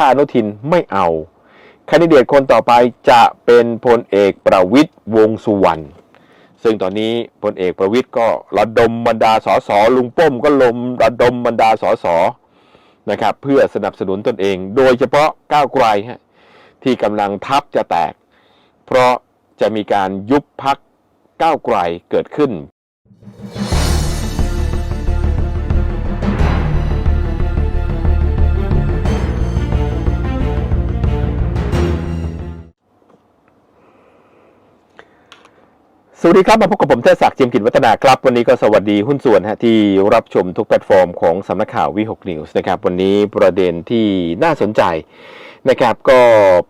ถ้าอนุทินไม่เอาแคนดิเดตคนต่อไปจะเป็นพลเอกประวิตยวงสุวรรณซึ่งตอนนี้พลเอกประวิตยก็ระดมบรรดาสสลุงป้อมก็ลมระดมบรรดาสสนะครับเพื่อสนับสนุนตนเอง โดยเฉพาะก้าวไกลฮะที่กำลังทับจะแตก เพราะจะมีการยุบพักก้าวไกลเกิดขึ้น สวัสดีครับ มาพบกับผมเทศศักดิ์จียมกิจวัฒนาครับ วันนี้ก็สวัสดีหุ้นส่วนฮะที่รับชมทุกแพลตฟอร์มของสำนักข่าววิหกนิวส์นะครับ วันนี้ประเด็นที่น่าสนใจนะครับ ก็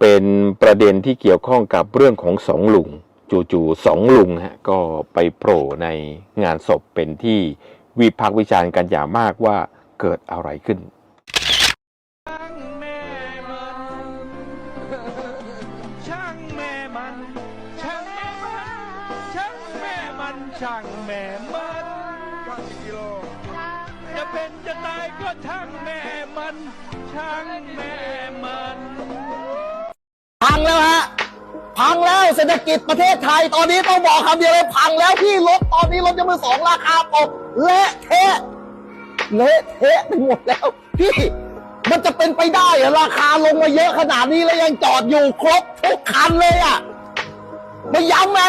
เป็นประเด็นที่เกี่ยวข้องกับเรื่องของสองลุง จู่ๆสองลุงฮะก็ไปโผล่ในงานศพเป็นที่วิพากษ์วิจารณ์กันอย่างมากว่าเกิดอะไรขึ้น เศรษฐกิจประเทศไทย ตอนนี้ต้องบอกคำเดียวเลยพังแล้วพี่รถตอนนี้รถยนต์มือสองราคาตกเละเทะเละเทะไปหมดแล้ว พี่ มันจะเป็นไปได้เหรอราคาลงมาเยอะขนาดนี้แล้วยังจอดอยู่ครบทุกคันเลยอะมาย้ำไหม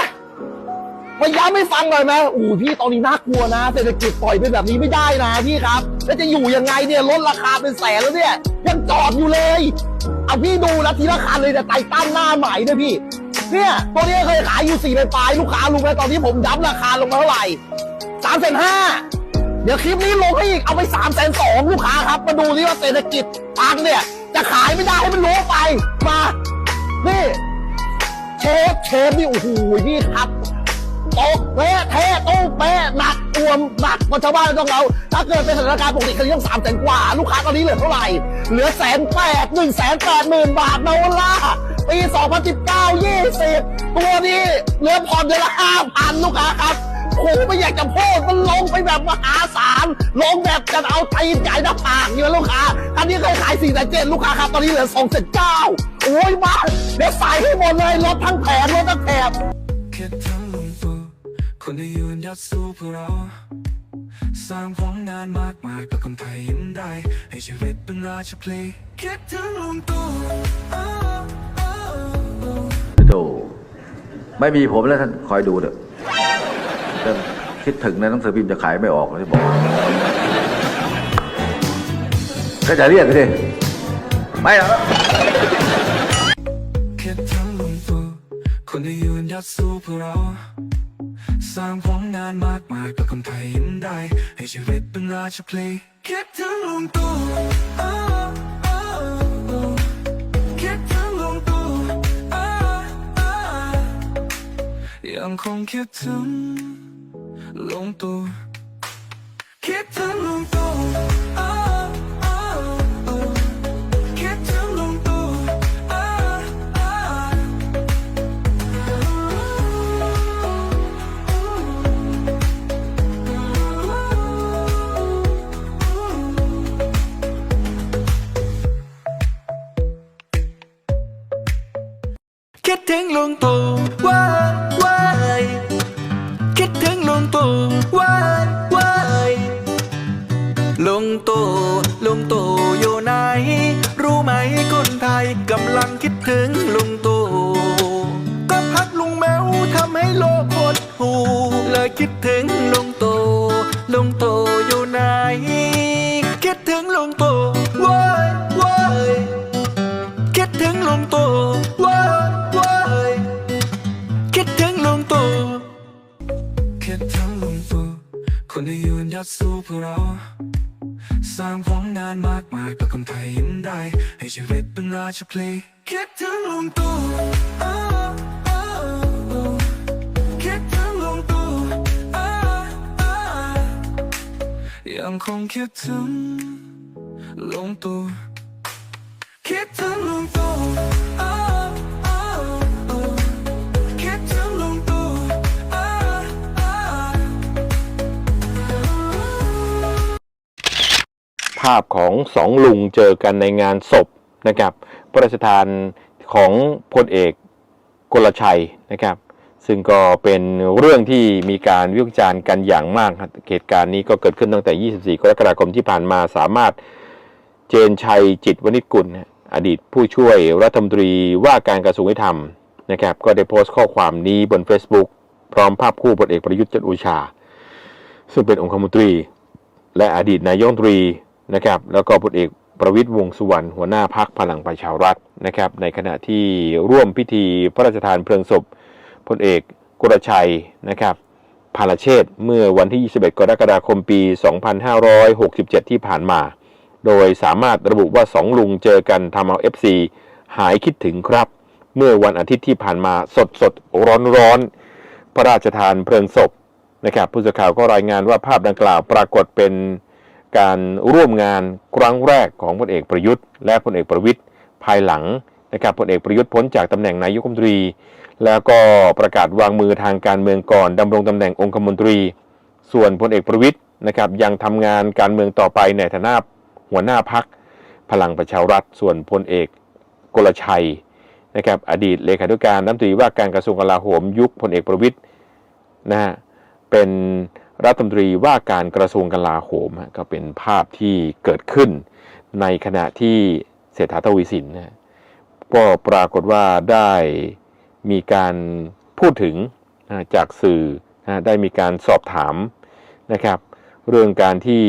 มาย้ำให้ฟังหน่อยไหมอู้พี่ตอนนี้น่ากลัวนะเศรษฐกิจปล่อยไปแบบนี้ไม่ได้นะพี่ครับ แล้วจะอยู่ยังไงเนี่ยลดราคาเป็นแสนแล้วเนี่ย ยังจอดอยู่เลย เอาพี่ดูนะทีละคันเลยแต่ไตตันหน้าใหม่ด้วยพี่ เนี่ยตัวนี้เคยขายอยู่สี่ปลายลูกค้ารู้ไหมตอนนี้ผมย้ำราคาลงมาเท่าไหร่สามแสนห้าเดี๋ยวคลิปนี้ลงให้อีกเอาไปสามแสนสองลูกค้าครับ มาดูนี่ว่าเศรษฐกิจปังเนี่ย จะขายไม่ได้ให้มันรู้ไปมา นี่เชฟเชฟนี่โอ้โหนี่ครับตกเละเทะตู้เป๊ะหนักอวมหนักกว่าชาวบ้านต้องเรา ถ้าเกิดเป็นสถานการณ์ปกติคือต้องสามแสนกว่า ลูกค้าตอนนี้เหลือเท่าไหร่ เหลือแสนแปดหนึ่งแสนแปดหมื่นบาทนะวะล่ะ ปี 2019 20 ตัวนี้เหลือผ่อนเดือนละห้าพันลูกค้าครับโอ้โหไม่อยากจะพูดมันลงไปแบบมหาศาลลงแบบจะเอาตีนใหญ่หน้าผากอยู่ลูกค้าอันนี้เคยขาย4แสนเจ็ดลูกค้าครับตอนนี้เหลือ2แสนเก้าโอ้ยมาเดี๋ยวใส่ให้หมดเลยลดทั้งแผงลดทั้งแถบคิดถึงลุงตู่คนที่ยืนยัดสู้เพื่อเรา สร้างผลงานมากมายเพื่อคนไทยยิ้มได้ ให้ชีวิตเป็นราชพลีคิดถึงลุงตู่อ้าวอ้าวอ้าว โธ่ไม่มีผมแล้วท่านคอยดูเถอะคิดถึงนะหนังสือพิมพ์จะขายไม่ออกที่บอกก็จะเรียกสิไม่หรอกคิดถึงลุงตู่คนที่ยืนยัดสู้เพื่อเรา สร้างผลงานมากมายเพื่อคนไทยยิ้มได้ ให้ชีวิตเป็นราชพลีคิดถึงลุงตู่ ยังคงคิดถึงลุงตู่คิดถึงลุงตู่อ้าวอ้าวอ้าวคิดถึงลุงตู่อ้าวอ้าวคิด ว้ายว้ายลุงตู่ลุงตู่อยู่ไหน รู้ไหมคนไทยกำลังคิดถึงลุงตู่ก็พักลุงแมวทำให้โลกหดหูเลยคิดถึงลุงตู่ลุงตู่อยู่ไหน คิดถึงลุงตู่ ยัดสู้เพื่อเรา สร้างผลงานมากมายเพื่อคนไทยยิ้มได้ ให้ชีวิตเป็นราชพลีคิดถึงลงตู่อ้าวคิดถึงลุงตู่อ้าวยังคงคิดถึงลุงตู่คิดถึงลุงตู่ ภาพของสองลุงเจอกันในงานศพนะครับพระราชทานของพลเอกกลชัยนะครับ ซึ่งก็เป็นเรื่องที่มีการวิวิจารณ์กันอย่างมากเหตุการณ์นี้ก็เกิดขึ้นตั้งแต่ 24 กรกฎาคมที่ผ่านมาสามารถเจนชัยจิตวณิชกุล อดีตผู้ช่วยรัฐมนตรีว่าการกระทรวงยุติธรรมนะครับ ก็ได้โพสต์ข้อความนี้บน Facebook พร้อมภาพคู่พลเอกประยุทธ์จันทร์โอชา ซึ่งเป็นองคมนตรี และอดีตนายกรัฐมนตรี นะครับแล้วก็พลเอกประวิตยวงสุวรรณหัวหน้าพักพลังประชารัฐนะครับในขณะที่ร่วมพิธีพระราชทานเพลิงศพพลเอกกุรชัยนะครับพาลเชษเมื่อวันที่ 21 กรกฎาคมปี 2567 ที่ผ่านมา โดยสามารถระบุว่าสองลุงเจอกันทำเอา FC หายคิดถึงครับ เมื่อวันอาทิตย์ที่ผ่านมาสดสดร้อนร้อนพระราชทานเพลิงศพนะครับผู้สื่อข่าวก็รายงานว่าภาพดังกล่าวปรากฏเป็น การร่วมงานครั้งแรกของพลเอกประยุทธ์ และพลเอกประวิตยภายหลังนะครับพลเอกประยุทธ์พ้นจากตำแหน่งนายกรัฐมนตรี แล้วก็ประกาศวางมือทางการเมืองก่อนดำรงตำแหน่งองคมนตรี ส่วนพลเอกประวิตยนะครับยังทำงานการเมืองต่อไปในฐานะหัวหน้าพักพลังประชารัฐ ส่วนพลเอกกลชัยนะครับอดีตเลขาธิการรัฐมนตรีว่าการกระทรวงกลาโหมยุคพลเอกประวิตยนะฮะเป็น รัฐมนตรีว่าการกระทรวงกลาโหมก็เป็นภาพที่เกิดขึ้น ในขณะที่เศรษฐาทวีสินก็ปรากฏว่าได้มีการพูดถึงจากสื่อได้มีการสอบถามนะครับ เรื่องการที่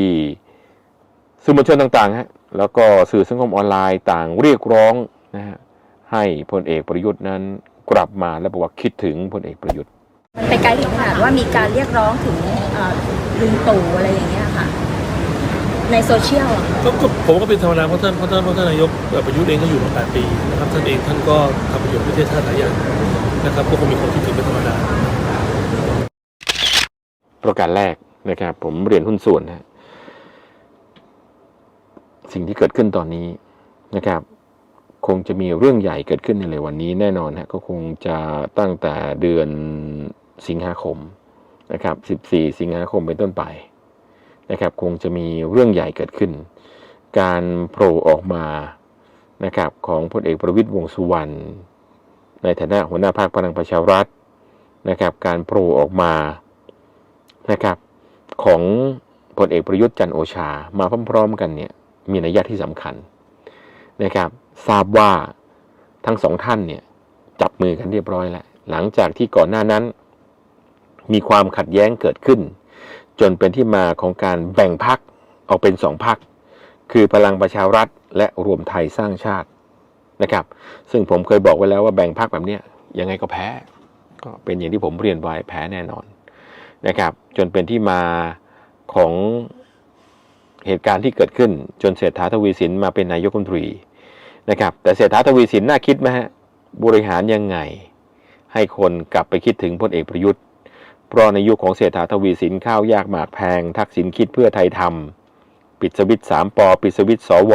สื่อมวลชนต่างๆฮะแล้วก็สื่อสังคมออนไลน์ต่างเรียกร้องนะฮะให้พลเอกประยุทธ์นั้นกลับมาและบอกว่าคิดถึงพลเอกประยุทธ์ มันไปไกลถึงขนาดว่ามีการเรียกร้องถึงเอ่อลุงตู่อะไรอย่างเงี้ยค่ะ ในโซเชียลอะก็ก็ผมก็เป็นธรรมดาเพราะท่านเพราะท่านเพราะท่านนายกเอ่อประยุทธ์เองก็อยู่มา8ปีนะครับท่านเองท่านก็ทำประโยชน์ประเทศชาติหลายอย่างนะครับก็คงมีคนคิดถึงเป็นธรรมดา ประการแรกนะครับ ผมเรียนหุ้นส่วนนะฮะสิ่งที่เกิดขึ้นตอนนี้นะครับ คงจะมีเรื่องใหญ่เกิดขึ้นในเร็ววันนี้แน่นอนฮะก็คงจะตั้งแต่เดือนสิงหาคมนะครับ 14 สิงหาคมเป็นต้นไปนะครับคงจะมีเรื่องใหญ่เกิดขึ้น การโผล่ออกมานะครับของพลเอกประวิตยวงสุวรรณในฐานะหัวหน้าพรรคพลังประชารัฐนะครับการโผล่ออกมานะครับของพลเอกประยุทธ์จันโอชามาพร้อม ๆ กันเนี่ยมีนัยยะที่สำคัญนะครับ ทราบว่าทั้งสองท่านเนี่ยจับมือกันเรียบร้อยแล้ว หลังจากที่ก่อนหน้านั้น มีความขัดแย้งเกิดขึ้น จนเป็นที่มาของการแบ่งพักออกเป็นสองพัก คือพลังประชารัฐ และรวมไทยสร้างชาตินะครับ ซึ่งผมเคยบอกไว้แล้วว่าแบ่งพักแบบนี้ยยังไงก็แพ้ ก็เป็นอย่างที่ผมเรียนไว้แพ้แน่นอนนะครับ จนเป็นที่มาของเหตุการณ์ที่เกิดขึ้น จนเศรษฐาทวีสินมาเป็นนายกรัฐมนตรี นะครับแต่เศรษฐาทวีสินน่าคิดไหมฮะบริหารยังไง ให้คนกลับไปคิดถึงพลเอกประยุทธ์เพราะในยุคของเศรษฐาทวีสินข้าวยากหมากแพง ทักษิณคิดเพื่อไทยทำปิดสวิตสามปอปิดสวิตสว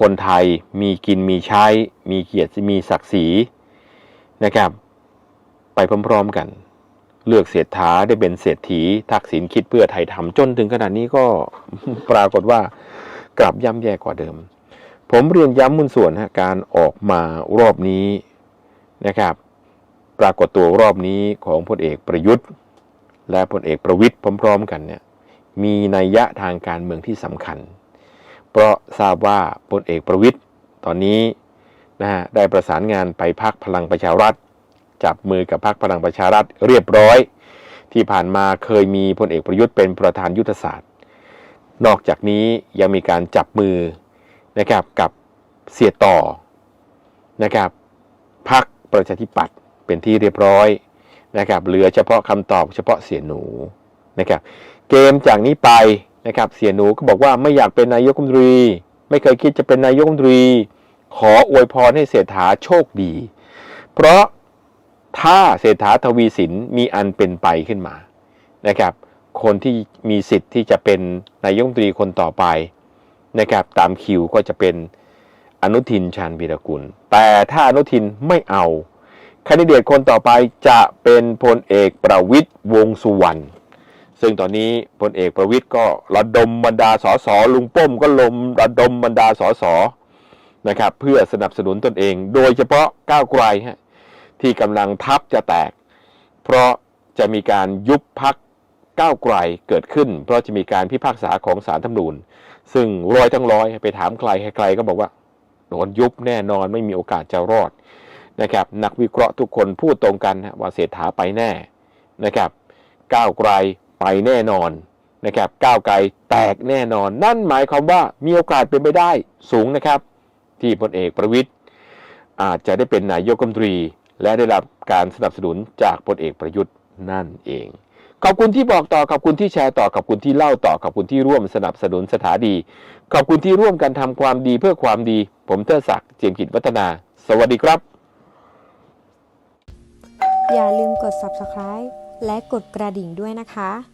คนไทยมีกินมีใช้ มีเกียรติมีศักดิ์ศรีนะครับ ไปพร้อมๆกัน เลือกเศรษฐาได้เป็นเศรษฐี ทักษิณคิดเพื่อไทยทำจนถึงขนาดนี้ก็ปรากฏว่ากลับย่ำแย่กว่าเดิม ผมเรียนย้ำมุนส่วนฮะการออกมารอบนี้นะครับ ปรากฏตัวรอบนี้ของพลเอกประยุทธ์ และพลเอกประวิตยพร้อม ๆ กันเนี่ยมีนัยยะทางการเมืองที่สำคัญ เพราะทราบว่าพลเอกประวิตยตอนนี้นะฮะได้ประสานงานไปพักพลังประชารัฐ จับมือกับพรรคพลังประชารัฐเรียบร้อย ที่ผ่านมาเคยมีพลเอกประยุทธ์เป็นประธานยุทธศาสตร์ นอกจากนี้ยังมีการจับมือ นะครับกับเสียต่อนะครับพรรคประชาธิปัตย์เป็นที่เรียบร้อยนะครับเหลือเฉพาะคำตอบเฉพาะเสียหนูนะครับเกมจากนี้ไปนะครับเสียหนูก็บอกว่าไม่อยากเป็นนายกรัฐมนตรี ไม่เคยคิดจะเป็นนายกรัฐมนตรี ขออวยพรให้เศรษฐาโชคดี เพราะถ้าเศรษฐาทวีสินมีอันเป็นไปขึ้นมานะครับคนที่มีสิทธิ์ที่จะเป็นนายกรัฐมนตรีคนต่อไป นะครับตามคิวก็จะเป็นอนุทินชาญวีรกุล แต่ถ้าอนุทินไม่เอาคนดิเดตคนต่อไปจะเป็นพลเอกประวิตยวงสุวรรณซึ่งตอนนี้พลเอกประวิตยก็ระดมบรรดาสสลุงป้อมก็ลมระดมบรรดาสสนะครับเพื่อสนับสนุนตนเอง โดยเฉพาะก้าวไกลฮะที่กำลังทับจะแตก เพราะจะมีการยุบพัก ก้าวไกลเกิดขึ้น เพราะจะมีการพิพากษาของศาลธรรมนูญ ซึ่งร้อยทั้งร้อยไปถามใครใครก็บอกว่าโดนยุบแน่นอนไม่มีโอกาสจะรอดนะครับนักวิเคราะห์ทุกคนพูดตรงกันว่าเศรษฐาไปแน่นะครับก้าวไกลไปแน่นอนนะครับก้าวไกลแตกแน่นอน นั่นหมายความว่ามีโอกาสเป็นไปได้สูงนะครับ ที่พลเอกประวิตยอาจจะได้เป็นนายกรัฐมนตรี และได้รับการสนับสนุนจากพลเอกประยุทธ์นั่นเอง ขอบคุณที่บอกต่อขอบคุณที่แชร์ต่อขอบคุณที่เล่าต่อขอบคุณที่ร่วมสนับสนุนสถานีขอบคุณที่ร่วมกันทำความดีเพื่อความดี ผมเทอศักดิ์เจียมกิจวัฒนา สวัสดีครับ อย่าลืมกด subscribe และกดกระดิ่งด้วยนะคะ